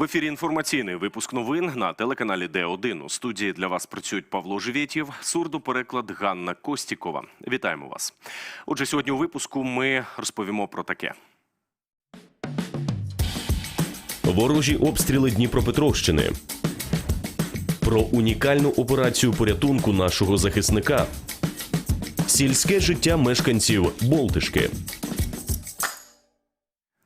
В ефірі інформаційний випуск новин на телеканалі Д1. У студії для вас працюють Павло Живєтєв, сурдопереклад Ганна Костікова. Вітаємо вас. Отже, сьогодні у випуску ми розповімо про таке. Ворожі обстріли Дніпропетровщини. Про унікальну операцію порятунку нашого захисника. Сільське життя мешканців Болтишки.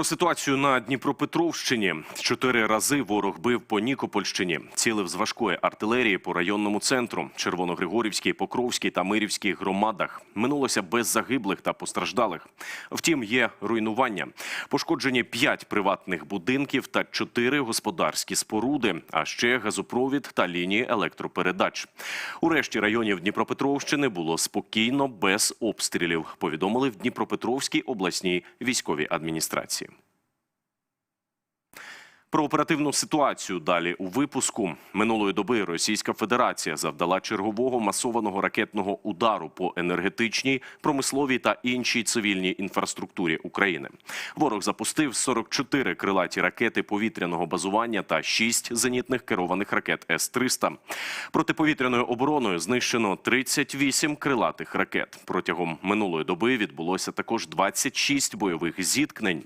Про ситуацію на Дніпропетровщині чотири рази ворог бив по Нікопольщині, цілив з важкої артилерії по районному центру, Червоногригорівській, Покровській та Мирівській громадах. Минулося без загиблих та постраждалих. Втім, є руйнування. Пошкоджені п'ять приватних будинків та чотири господарські споруди, а ще газопровід та лінії електропередач. У решті районів Дніпропетровщини було спокійно без обстрілів. Повідомили в Дніпропетровській обласній військовій адміністрації. Про оперативну ситуацію далі у випуску минулої доби Російська Федерація завдала чергового масованого ракетного удару по енергетичній, промисловій та іншій цивільній інфраструктурі України. Ворог запустив 44 крилаті ракети повітряного базування та 6 зенітних керованих ракет С-300. Протиповітряною обороною знищено 38 крилатих ракет. Протягом минулої доби відбулося також 26 бойових зіткнень.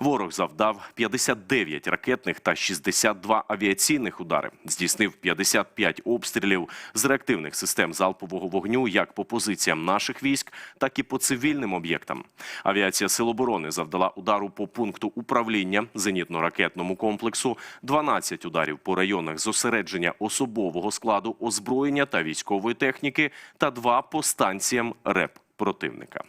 Ворог завдав 59 ракетних та 62 авіаційних удари. Здійснив 55 обстрілів з реактивних систем залпового вогню як по позиціям наших військ, так і по цивільним об'єктам. Авіація Сил оборони завдала удару по пункту управління зенітно-ракетному комплексу, 12 ударів по районах зосередження особового складу, озброєння та військової техніки та два по станціям РЕП противника.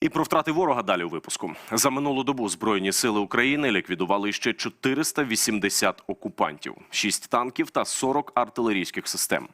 І про втрати ворога далі у випуску. За минулу добу Збройні сили України ліквідували ще 480 окупантів, 6 танків та 40 артилерійських систем.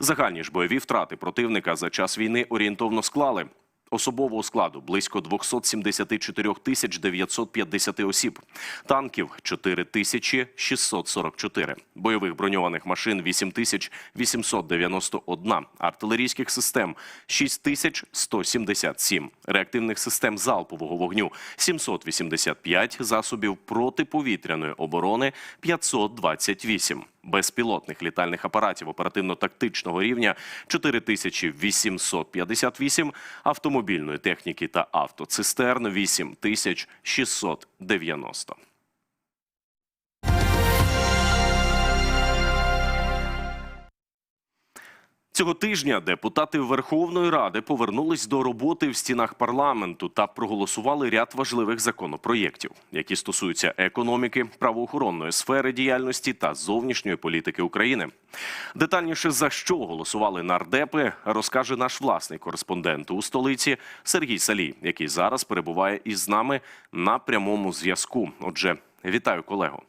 Загальні ж бойові втрати противника за час війни орієнтовно склали. Особового складу близько 274 тисяч 950 осіб, танків 4 тисячі 644, бойових броньованих машин 8 тисяч 891, артилерійських систем 6 тисяч 177, реактивних систем залпового вогню 785, засобів протиповітряної оборони 528 безпілотних літальних апаратів оперативно-тактичного рівня 4858, автомобільної техніки та автоцистерн 8690. Цього тижня депутати Верховної Ради повернулись до роботи в стінах парламенту та проголосували ряд важливих законопроєктів, які стосуються економіки, правоохоронної сфери діяльності та зовнішньої політики України. Детальніше за що голосували нардепи, розкаже наш власний кореспондент у столиці Сергій Салій, який зараз перебуває із нами на прямому зв'язку. Отже, вітаю колего.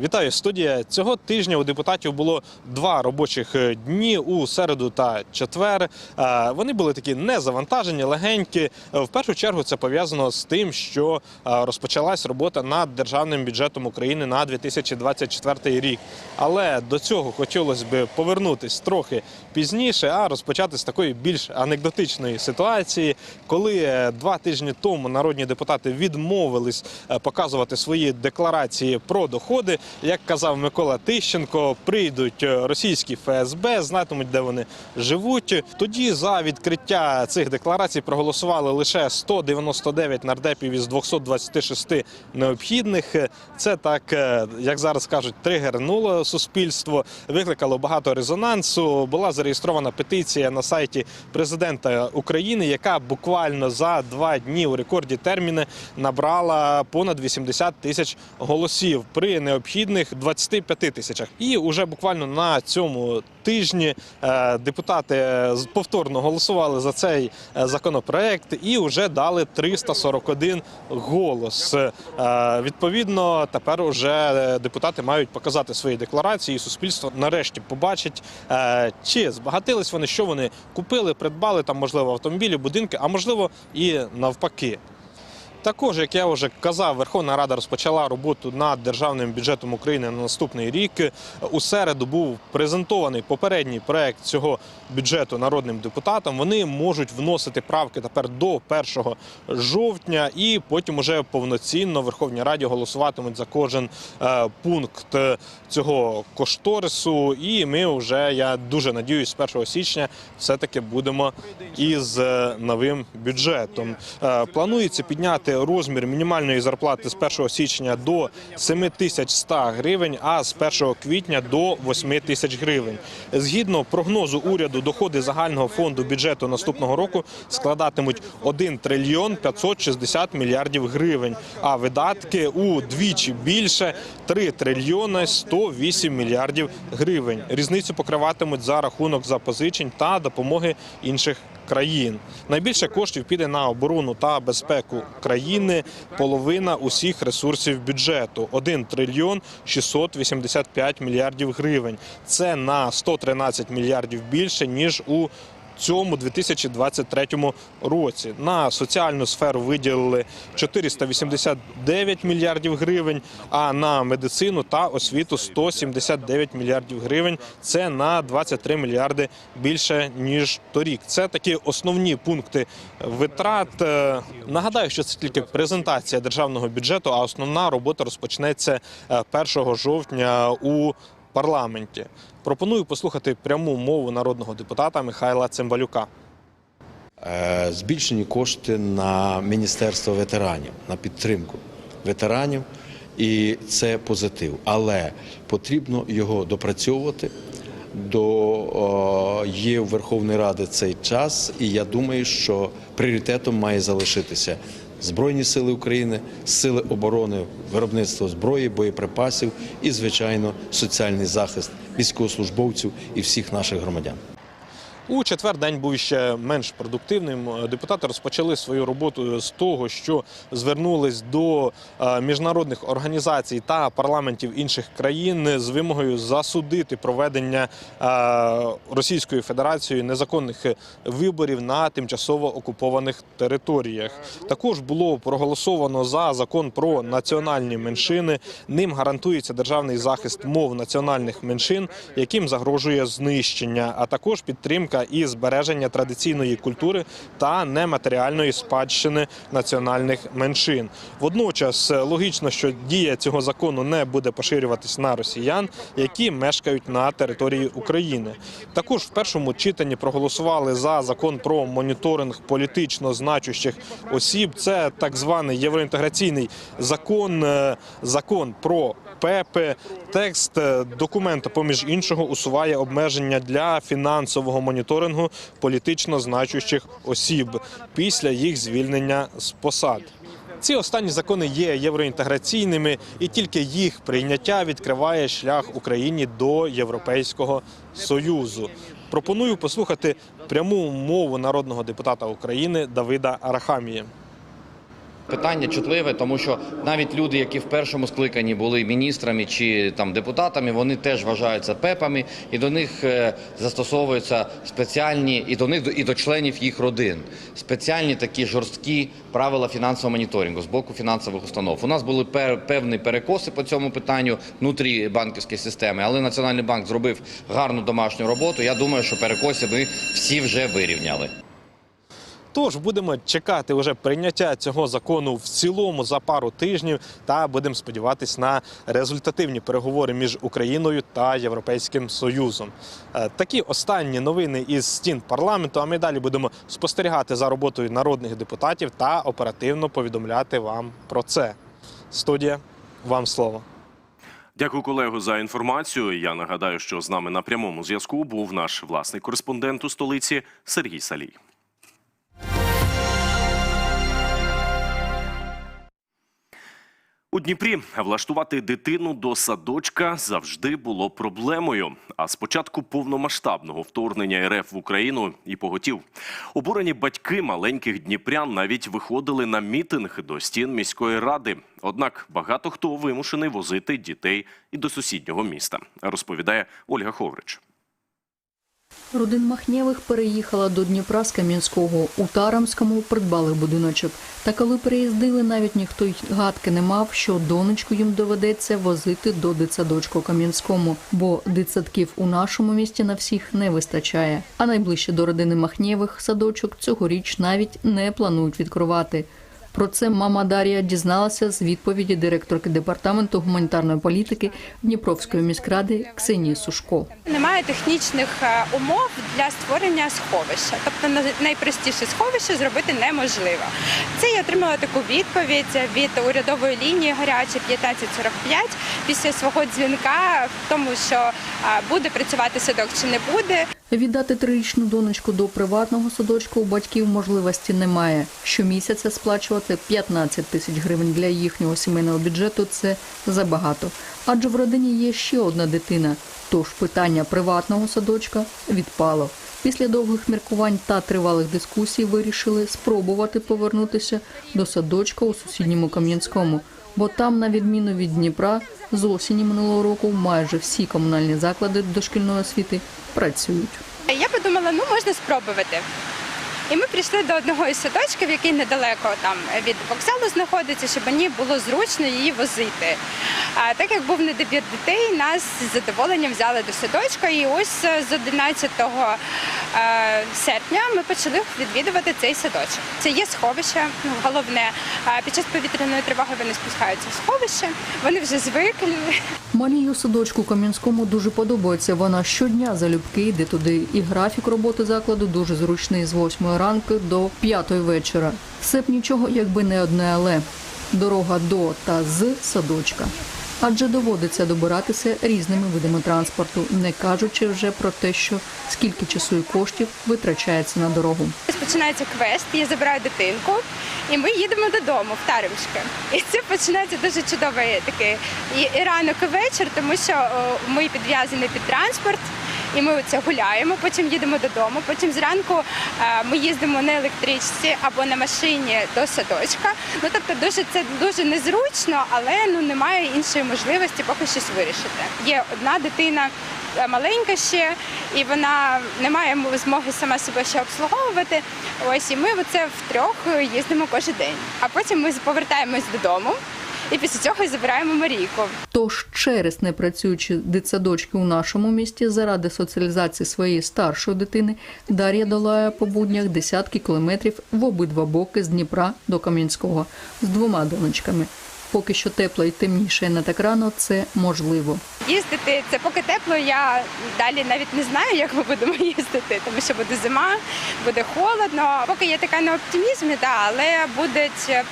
Вітаю студія. Цього тижня у депутатів було два робочих е, дні у середу та четвер. Е, Вони були такі незавантажені, легенькі. Е, В першу чергу це пов'язано з тим, що розпочалась робота над державним бюджетом України на 2024 рік. Але до цього хотілося б повернутись трохи пізніше, а розпочати з такої більш анекдотичної ситуації, коли два тижні тому народні депутати відмовились показувати свої декларації про доходи. Як казав Микола Тищенко, прийдуть е, російські ФСБ, знатимуть, де вони живуть. Тоді за відкриття цих декларацій проголосували лише 199 нардепів із 226 необхідних. Це так, е, як зараз кажуть, тригернуло суспільство, викликало багато резонансу. Була зареєстрована петиція на сайті президента України, яка буквально за два дні у рекорді терміни набрала понад 80 тисяч голосів при необхідних 25 тисячах. І уже буквально на цьому тижні е, депутати е, повторно голосували за цей е, законопроект і вже дали 341 голос. Відповідно, тепер уже депутати мають показати свої декларації, і суспільство нарешті побачить, чи збагатились вони, що вони купили, придбали там, можливо, автомобілі, будинки, а можливо і навпаки. Також, як я вже казав, Верховна Рада розпочала роботу над державним бюджетом України на наступний рік. У середу був презентований попередній проект цього бюджету народним депутатам. Вони можуть вносити правки тепер до 1 жовтня, і потім уже повноцінно Верховній Раді голосуватимуть за кожен е, пункт цього кошторису. І ми вже я дуже надіюсь, з 1 січня все-таки будемо із е, новим бюджетом. Е, Планується підняти розмір мінімальної зарплати з 1 січня до 7100 гривень, а з 1 квітня до 8 тисяч гривень. Згідно прогнозу уряду, доходи загального фонду бюджету наступного року складатимуть 1 трильйон 560 мільярдів гривень, а видатки удвічі більше 3 трильйони 108 мільярдів гривень. Різницю покриватимуть за рахунок запозичень та допомоги інших країн. Найбільше коштів піде на оборону та безпеку країни. Половина усіх ресурсів бюджету 1 трильйон 685 мільярдів гривень. Це на 113 мільярдів більше ніж у цьому 2023 році. На соціальну сферу виділили 489 мільярдів гривень, а на медицину та освіту 179 мільярдів гривень. Це на 23 мільярди більше ніж торік. Це такі основні пункти витрат. Е, Нагадаю, що це тільки презентація державного бюджету, а основна робота розпочнеться е, 1 жовтня у парламенті. Пропоную послухати пряму мову народного депутата Михайла Цимбалюка. Е, збільшені кошти на Міністерство ветеранів, на підтримку ветеранів, і це позитив. Але потрібно його допрацьовувати. До є у Верховної Ради цей час, і я думаю, що пріоритетом має залишитися Збройні сили України, сили оборони, виробництво зброї, боєприпасів і, звичайно, соціальний захист військовослужбовців і всіх наших громадян. У четвер день був ще менш продуктивним. Депутати розпочали свою роботу з того, що звернулись до е, міжнародних організацій та парламентів інших країн з вимогою засудити проведення е, Російською Федерацією незаконних виборів на тимчасово окупованих територіях. Також було проголосовано за закон про національні меншини. Ним гарантується державний захист мов національних меншин, яким загрожує знищення, а також підтримка і збереження традиційної культури та нематеріальної спадщини національних меншин. Водночас логічно, що дія цього закону не буде поширюватись на росіян, які мешкають на території України. Також в першому читанні проголосували за закон про моніторинг політично значущих осіб. Це так званий євроінтеграційний закон, е, закон про ПЕПи. Текст е, документу, поміж іншого, усуває обмеження для фінансового моніторингу політично значущих осіб після їх звільнення з посад. Ці останні закони є євроінтеграційними, і тільки їх прийняття відкриває шлях Україні до Європейського союзу. Пропоную послухати пряму мову народного депутата України Давида Арахамії. Питання чутливе, тому що навіть люди, які в першому скликанні були міністрами чи там депутатами, вони теж вважаються пепами, і до них е, застосовуються спеціальні і до них і до членів їх родин. Спеціальні такі жорсткі правила фінансового моніторингу з боку фінансових установ. У нас були пер, певні перекоси по цьому питанню внутрі банківської системи, але Національний банк зробив гарну домашню роботу. Я думаю, що перекоси ми всі вже вирівняли. Тож будемо чекати вже прийняття цього закону в цілому за пару тижнів, та будемо сподіватись на результативні переговори між Україною та Європейським Союзом. Е, Такі останні новини із стін парламенту. А ми далі будемо спостерігати за роботою народних депутатів та оперативно повідомляти вам про це. Студія, вам слово. Дякую, колего, за інформацію. Я нагадаю, що з нами на прямому зв'язку був наш власний кореспондент у столиці Сергій Салій. У Дніпрі влаштувати дитину до садочка завжди було проблемою. А з початку повномасштабного вторгнення РФ в Україну і поготів. Обурені батьки маленьких дніпрян навіть виходили на мітинг до стін міської ради. Однак багато хто вимушений возити дітей і до сусіднього міста, розповідає Ольга Ховрич. Родин Махнєвих переїхала до Дніпра з Кам'янського. У Тарамському придбали будиночок. Та коли переїздили, навіть ніхто й гадки не мав, що донечку їм доведеться возити до дитсадочку Кам'янському, бо дитсадків у нашому місті на всіх не вистачає. А найближче до родини Махнєвих садочок цьогоріч навіть не планують відкривати. Про це мама Дар'я дізналася з відповіді директорки департаменту гуманітарної політики Дніпровської міськради Ксенії Сушко. Немає технічних е, умов для створення сховища. Тобто на- найпростіше сховище зробити неможливо. Це я отримала таку відповідь від урядової лінії гарячі 1545 після свого дзвінка в тому, що е, буде працювати садок чи не буде. Віддати трирічну донечку до приватного садочку у батьків можливості немає. Щомісяця сплачувати 15 тисяч гривень для їхнього сімейного бюджету це забагато. Адже в родині є ще одна дитина. Тож питання приватного садочка відпало. Після довгих міркувань та тривалих дискусій вирішили спробувати повернутися до садочка у сусідньому Кам'янському, бо там, на відміну від Дніпра, з осені минулого року майже всі комунальні заклади дошкільної освіти працюють. Я подумала, ну можна спробувати. І ми прийшли до одного із садочків, який недалеко там від вокзалу знаходиться, щоб мені було зручно її возити. А так як був недобір дітей, нас з задоволенням взяли до садочка. І ось е, з 11 е, серпня ми почали відвідувати цей садочок. Це є сховище. Головне, під час повітряної тривоги вони спускаються в сховище. Вони вже звикли. Малій у садочку Кам'янському дуже подобається. Вона щодня залюбки йде туди. І графік роботи закладу дуже зручний з 8 ранку до 5 вечора. Все б нічого, якби не одне але дорога до та з садочка. Адже доводиться добиратися різними видами транспорту, не кажучи вже про те, що скільки часу і коштів витрачається на дорогу. Починається квест, я забираю дитинку, і ми їдемо додому в Таримське. І це починається дуже чудовий такий і, ранок, і вечір, тому що ми підв'язані під транспорт. І ми це гуляємо, потім їдемо додому. Потім зранку е, ми їздимо на електричці або на машині до садочка. Ну тобто, дуже це дуже незручно, але ну немає іншої можливості поки щось вирішити. Є одна дитина е, маленька ще, і вона не має змоги сама себе ще обслуговувати. Ось і ми оце втрьох їздимо кожен день. А потім ми повертаємось додому. І після цього забираємо Марійку. Тож через непрацюючі дитсадочки у нашому місті заради соціалізації своєї старшої дитини Дар'я долає по буднях десятки кілометрів в обидва боки з Дніпра до Кам'янського з двома донечками. Поки що тепло і темніше не так рано, це можливо. Їздити це поки тепло. Я далі навіть не знаю, як ми будемо їздити, тому що буде зима, буде холодно. Поки є така на оптимізмі, да, але будуть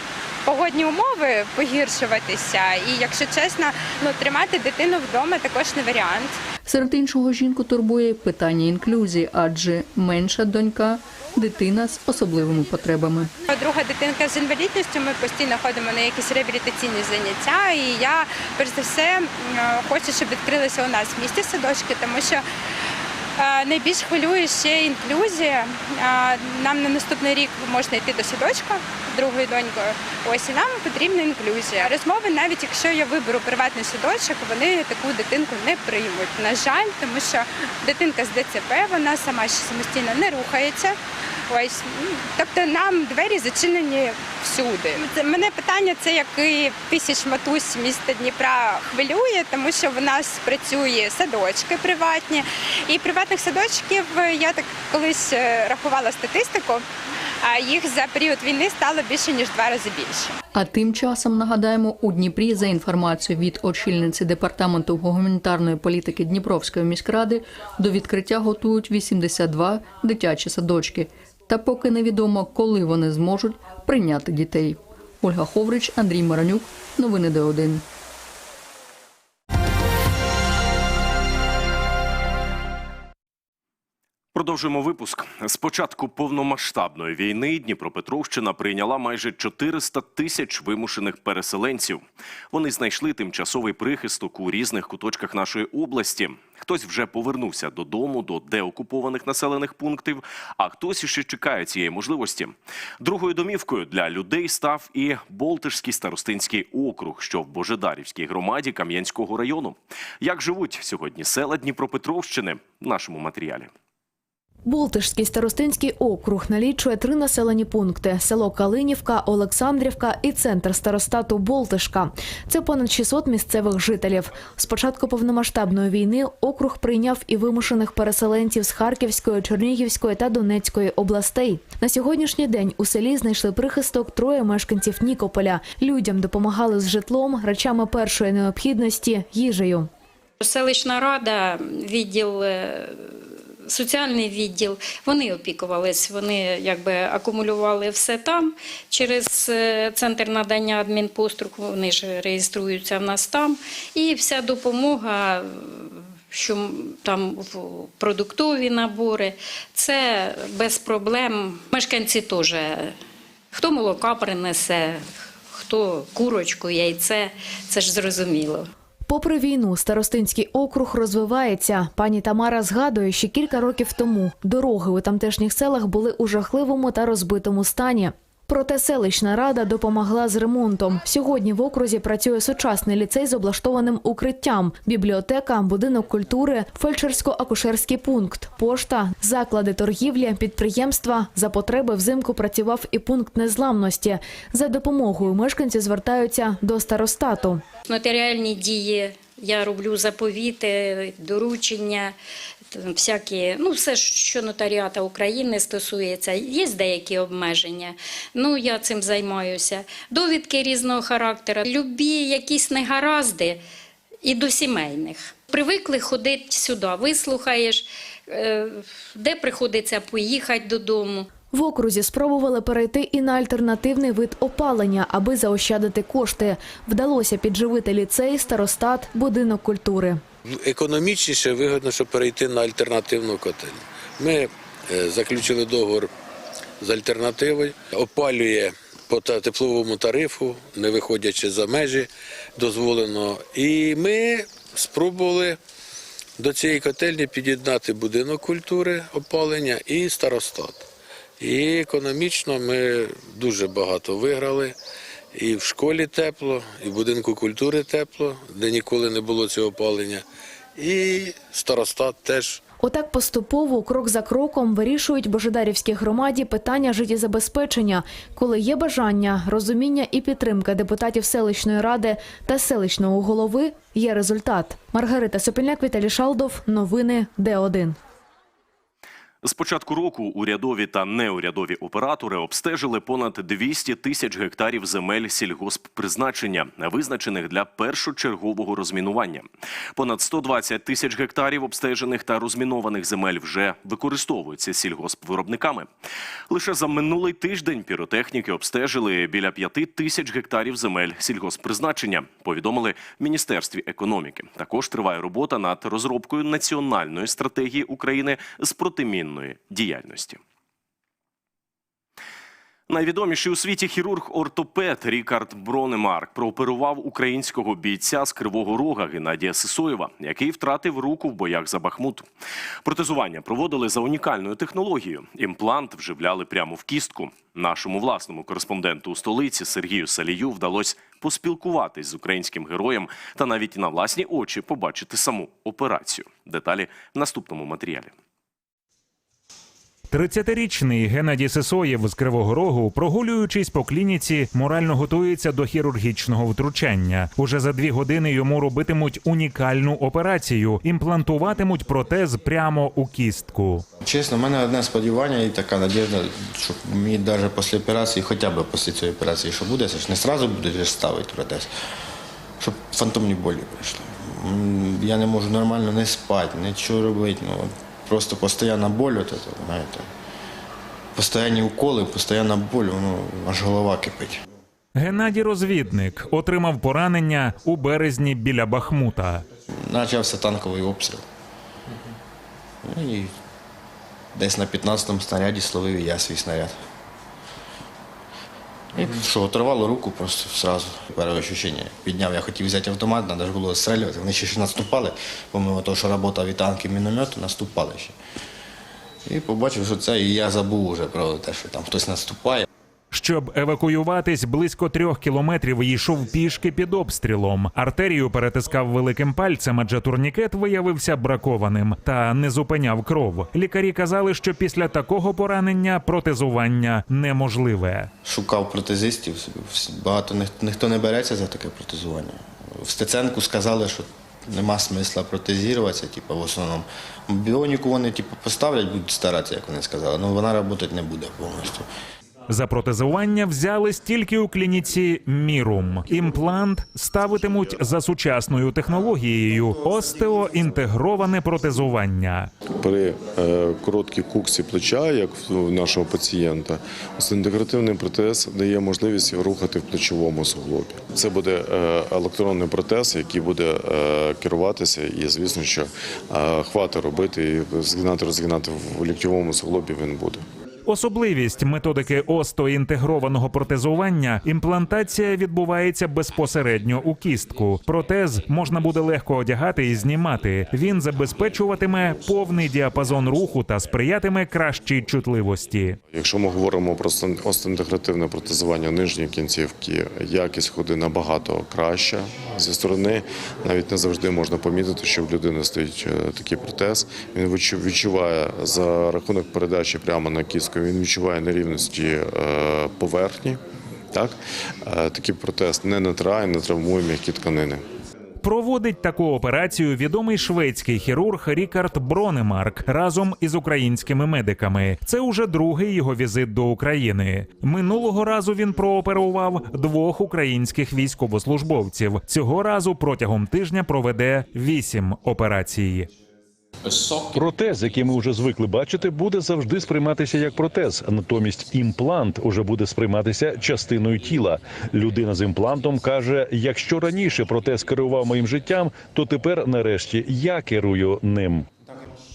погодні умови погіршуватися. І якщо чесно, ну тримати дитину вдома також не варіант. Серед іншого жінку турбує питання інклюзії, адже менша донька дитина з особливими потребами. Друга дитинка з інвалідністю. Ми постійно ходимо на якісь реабілітаційні заняття. І я перш за все хочу, щоб відкрилися у нас в місті садочки, тому що. Е, Найбільш хвилює ще інклюзія. Е, Нам на наступний рік можна йти до садочка другою донькою. Ось і нам потрібна інклюзія. Розмови, навіть якщо я виберу приватний садочок, вони таку дитинку не приймуть. На жаль, тому що дитинка з ДЦП, вона сама ще самостійно не рухається. Ось ну, тобто нам двері зачинені всюди. Мене питання, це як і тисяч матусь міста Дніпра хвилює, тому що в нас працює садочки приватні, і приватних садочків я так колись е, рахувала статистику. А їх за період війни стало більше ніж два рази більше. А тим часом нагадаємо, у Дніпрі за інформацією від очільниці департаменту гуманітарної політики Дніпровської міськради до відкриття готують 82 дитячі садочки. Та поки невідомо, коли вони зможуть прийняти дітей. Ольга Ховрич, Андрій Маранюк. Новини Д1. Продовжуємо випуск. З початку повномасштабної війни Дніпропетровщина прийняла майже 400 тисяч вимушених переселенців. Вони знайшли тимчасовий прихисток у різних куточках нашої області. Хтось вже повернувся додому до деокупованих населених пунктів, а хтось іще чекає цієї можливості. Другою домівкою для людей став і Болтишський старостинський округ, що в Божедарівській громаді Кам'янського району. Як живуть сьогодні села Дніпропетровщини в нашому матеріалі. Болтишський старостинський округ налічує три населені пункти: село Калинівка, Олександрівка і центр старостату Болтишка. Це понад 600 місцевих жителів. З початку повномасштабної війни округ прийняв і вимушених переселенців з Харківської, Чернігівської та Донецької областей. На сьогоднішній день у селі знайшли прихисток троє мешканців Нікополя. Людям допомагали з житлом, речами першої необхідності, їжею. Селищна рада, відділ, е, соціальний відділ, вони опікувались, вони якби акумулювали все там через е, центр надання адмінпослуг, вони ж реєструються в нас там. І вся допомога, що там продуктові набори, це без проблем. Мешканці теж, хто молока принесе, хто курочку, яйце, це ж зрозуміло. Попри війну, старостинський округ розвивається. Пані Тамара згадує, що кілька років тому дороги у тамтешніх селах були у жахливому та розбитому стані. Проте селищна рада допомогла з ремонтом. Сьогодні в окрузі працює сучасний ліцей з облаштованим укриттям, бібліотека, будинок культури, фельдшерсько-акушерський пункт, пошта, заклади торгівлі, підприємства. За потреби взимку працював і пункт незламності. За допомогою мешканці звертаються до старостату. Нотаріальні дії я роблю заповіти, доручення, всякі, ну все, що нотаріата України стосується. Є деякі обмеження. Ну я цим займаюся. Довідки різного характеру, любі якісь негаразди і до сімейних. Привикли ходити сюди, вислухаєш, е, де приходиться поїхати додому. В окрузі спробували перейти і на альтернативний вид опалення, аби заощадити кошти. Вдалося підживити ліцей, старостат, будинок культури. Економічніше вигідно, щоб перейти на альтернативну котельню. Ми е, заключили договор з альтернативою, опалює по тепловому тарифу, не виходячи за межі дозволеного. І ми спробували до цієї котельні під'єднати будинок культури, опалення і старостат. І економічно ми дуже багато виграли. І в школі тепло, і в будинку культури тепло, де ніколи не було цього опалення. І старостат теж Отак поступово, крок за кроком, вирішують Божедарівській громаді питання життєзабезпечення, коли є бажання, розуміння і підтримка депутатів селищної ради та селищного голови, є результат. Маргарита Сопільняк, Віталій Шалдов. Новини Д1. З початку року урядові та неурядові оператори обстежили понад 200 тисяч гектарів земель сільгосппризначення, визначених для першочергового розмінування. Понад 120 тисяч гектарів обстежених та розмінованих земель вже використовуються сільгоспвиробниками. Лише за минулий тиждень піротехніки обстежили біля 5 тисяч гектарів земель сільгосппризначення. Повідомили в міністерстві економіки. Також триває робота над розробкою національної стратегії України з протимінної діяльності. Найвідоміший у світі хірург-ортопед Рікард Бронемарк прооперував українського бійця з Кривого Рога Геннадія Сисоєва, який втратив руку в боях за Бахмут. Протезування проводили за унікальною технологією. Імплант вживляли прямо в кістку. Нашому власному кореспонденту у столиці Сергію Салію вдалося поспілкуватись з українським героєм та навіть на власні очі побачити саму операцію. Деталі в наступному матеріалі. 30-річний Геннадій Сисоєв з Кривого Рогу, прогулюючись по клініці, морально готується до хірургічного втручання. Уже за дві години йому робитимуть унікальну операцію, імплантуватимуть протез прямо у кістку. Чесно, в мене одне сподівання і така надіжда, що мені навіть після операції, хоча б після цієї операції, що буде, це ж не одразу буде ставити протез, щоб фантомні болі прийшли. Я не можу нормально не спати, нічого робити. Ну, просто постійна боль, от, це, знаєте, постійні уколи, постійна боль, воно аж голова кипить. Геннадій розвідник отримав поранення у березні біля Бахмута. Почався танковий обстріл. Ну, І десь на 15-му снаряді словив і я свій снаряд. І що, оторвало руку просто сразу. Перше відчуття. Підняв, я хотів взяти автомат, треба ж було розстрілювати. Вони ще ще наступали, помимо того, що робота від танків міномету, наступали ще. І побачив, що це, і я забув вже про те, що там хтось наступає. Щоб евакуюватись, близько трьох кілометрів йшов пішки під обстрілом. Артерію перетискав великим пальцем, адже турнікет виявився бракованим та не зупиняв кров. Лікарі казали, що після такого поранення протезування неможливе. Шукав протезистів, багато ніх- ніхто не береться за таке протезування. В Стеценку сказали, що нема смисла протезуватися, типу, в основному. Біоніку вони типу, поставлять, будуть старатися, як вони сказали, але вона працювати не буде повністю. За протезування взяли стільки у клініці Мірум. Імплант ставитимуть за сучасною технологією остеоінтегроване протезування. При е, короткій куксі плеча, як в нашого пацієнта, інтегративний протез дає можливість рухати в плечовому суглобі. Це буде е, електронний протез, який буде е, керуватися, і звісно, що хвати робити і згинати, розгинати в ліктьовому суглобі він буде. Особливість методики остеоінтегрованого протезування імплантація відбувається безпосередньо у кістку. Протез можна буде легко одягати і знімати. Він забезпечуватиме повний діапазон руху та сприятиме кращій чутливості. Якщо ми говоримо про остеоінтегративне протезування нижньої кінцівки, якість ходи набагато краща. Зі сторони навіть не завжди можна помітити, що в людини стоїть е, такий протез. Він відчу- відчуває за рахунок передачі прямо на кістку, він відчуває нерівності е, поверхні. Так? Е, Такий протез не натирає, не травмує м'які тканини. Проводить таку операцію відомий шведський хірург Рікард Бронемарк разом із українськими медиками. Це уже другий його візит до України. Минулого разу він прооперував двох українських військовослужбовців. Цього разу протягом тижня проведе вісім операцій. Протез, який ми вже звикли бачити, буде завжди сприйматися як протез. Натомість імплант уже буде сприйматися частиною тіла. Людина з імплантом каже: якщо раніше протез керував моїм життям, то тепер, нарешті, я керую ним.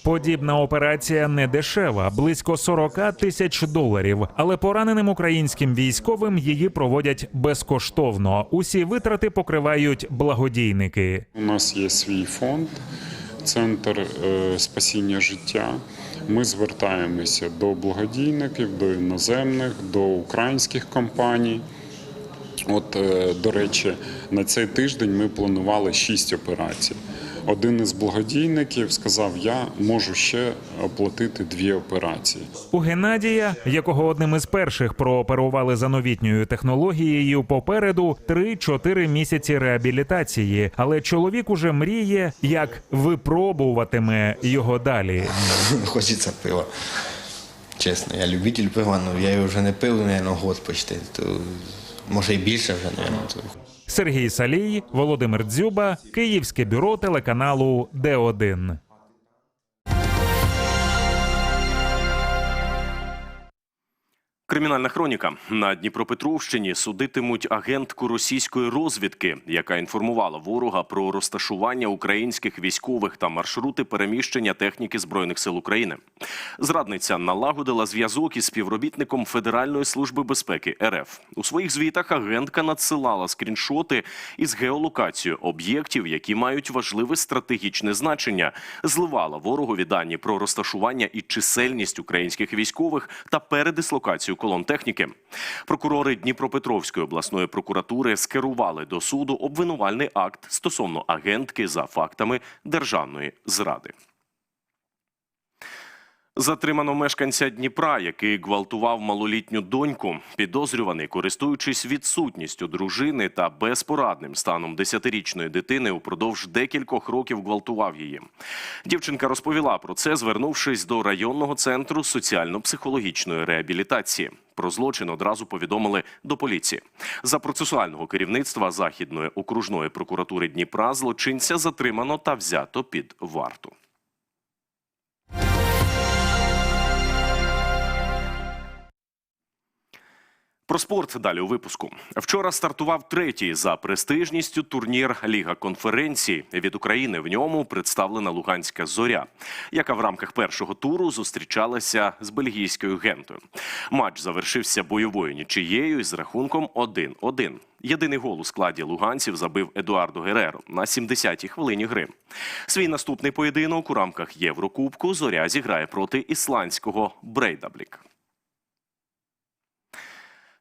Подібна операція не дешева, близько 40 тисяч доларів. Але пораненим українським військовим її проводять безкоштовно. Усі витрати покривають благодійники. У нас є свій фонд, центр е, спасіння життя. Ми звертаємося до благодійників, до іноземних, до українських компаній. От, е, до речі, на цей тиждень ми планували шість операцій. Один із благодійників сказав: я можу ще оплатити дві операції. У Геннадія, якого одним із перших прооперували за новітньою технологією, попереду 3-4 місяці реабілітації. Але чоловік уже мріє, як випробуватиме його далі. Хочеться пива. Чесно, я любитель пива, але я його вже не пив, мабуть, год почти. То, може і більше вже, мабуть. Сергій Салій, Володимир Дзюба, Київське бюро телеканалу Д1. Кримінальна хроніка на Дніпропетровщині судитимуть агентку російської розвідки, яка інформувала ворога про розташування українських військових та маршрути переміщення техніки збройних сил України. Зрадниця налагодила зв'язок із співробітником Федеральної служби безпеки РФ. У своїх звітах агентка надсилала скріншоти із геолокацією об'єктів, які мають важливе стратегічне значення, зливала ворогові дані про розташування і чисельність українських військових та передислокацію колон техніки. Прокурори Дніпропетровської обласної прокуратури скерували до суду обвинувальний акт стосовно агентки за фактами державної зради. Затримано мешканця Дніпра, який гвалтував малолітню доньку. Підозрюваний, користуючись відсутністю дружини та безпорадним станом десятирічної дитини, упродовж декількох років гвалтував її. Дівчинка розповіла про це, звернувшись до районного центру соціально-психологічної реабілітації. Про злочин одразу повідомили до поліції. За процесуального керівництва Західної окружної прокуратури Дніпра злочинця затримано та взято під варту. Про спорт далі у випуску. Вчора стартував третій за престижністю турнір Ліга конференцій від України. В ньому представлена Луганська зоря, яка в рамках першого туру зустрічалася з бельгійською гентою. Матч завершився бойовою нічиєю з рахунком 1-1. Єдиний гол у складі луганців забив Едуардо Гереро на 70-й хвилині гри. Свій наступний поєдинок у рамках Єврокубку зоря зіграє проти ісландського Брейдаблік.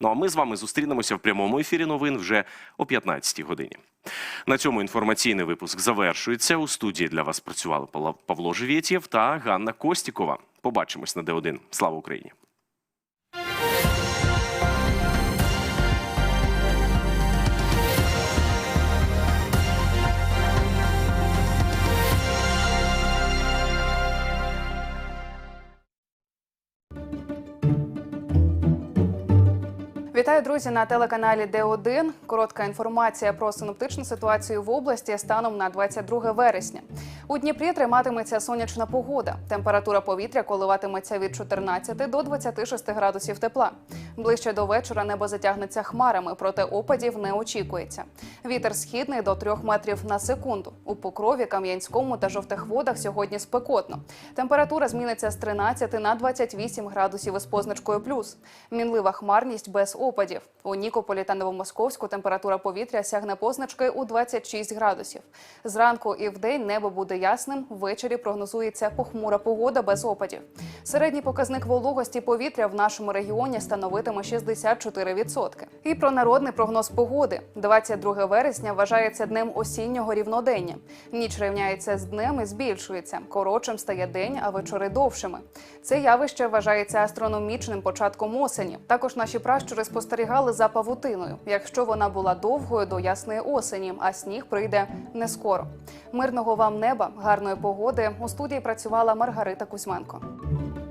Ну а ми з вами зустрінемося в прямому ефірі новин вже о 15-й годині. На цьому інформаційний випуск завершується. У студії для вас працювали Павло Живєтєв та Ганна Костікова. Побачимось на Д1. Слава Україні! Вітаю, друзі, на телеканалі Д1. Коротка інформація про синоптичну ситуацію в області станом на 22 вересня. У Дніпрі триматиметься сонячна погода. Температура повітря коливатиметься від 14 до 26 градусів тепла. Ближче до вечора небо затягнеться хмарами, проте опадів не очікується. Вітер східний до 3 метрів на секунду. У Покрові, Кам'янському та жовтих водах сьогодні спекотно. Температура зміниться з 13 на 28 градусів із позначкою плюс. Мінлива хмарність без опадів. У Нікополі та Новомосковську температура повітря сягне позначки у 26 градусів. Зранку і вдень небо буде ясним. Ввечері прогнозується похмура погода без опадів. Середній показник вологості повітря в нашому регіоні становитиме 64%. І про народний прогноз погоди. 22 вересня вважається днем осіннього рівнодення. Ніч рівняється з днем і збільшується. Коротшим стає день, а вечори довшими. Це явище вважається астрономічним початком осені. Також наші пращури спостерігали за павутиною, якщо вона була довгою до ясної осені, а сніг прийде не скоро. Мирного вам неба, гарної погоди. У студії працювала Маргарита Кузьменко.